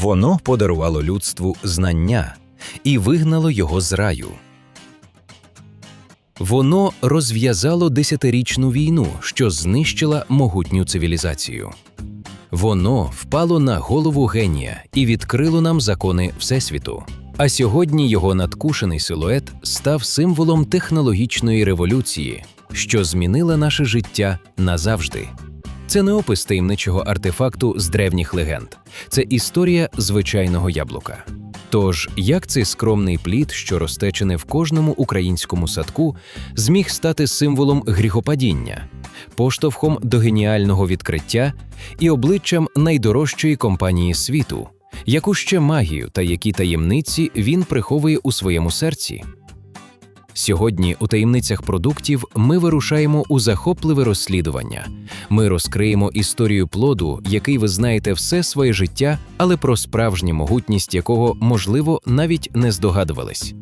Воно подарувало людству знання і вигнало його з раю. Воно розв'язало десятирічну війну, що знищила могутню цивілізацію. Воно впало на голову генія і відкрило нам закони Всесвіту. А сьогодні його надкушений силует став символом технологічної революції, що змінила наше життя назавжди. Це не опис таємничого артефакту з древніх легенд, це історія звичайного яблука. Тож, як цей скромний плід, що не в кожному українському садку, зміг стати символом гріхопадіння, поштовхом до геніального відкриття і обличчям найдорожчої компанії світу, яку ще магію та які таємниці він приховує у своєму серці. Сьогодні у таємницях продуктів ми вирушаємо у захопливе розслідування. Ми розкриємо історію плоду, який ви знаєте все своє життя, але про справжню могутність якого, можливо, навіть не здогадувались.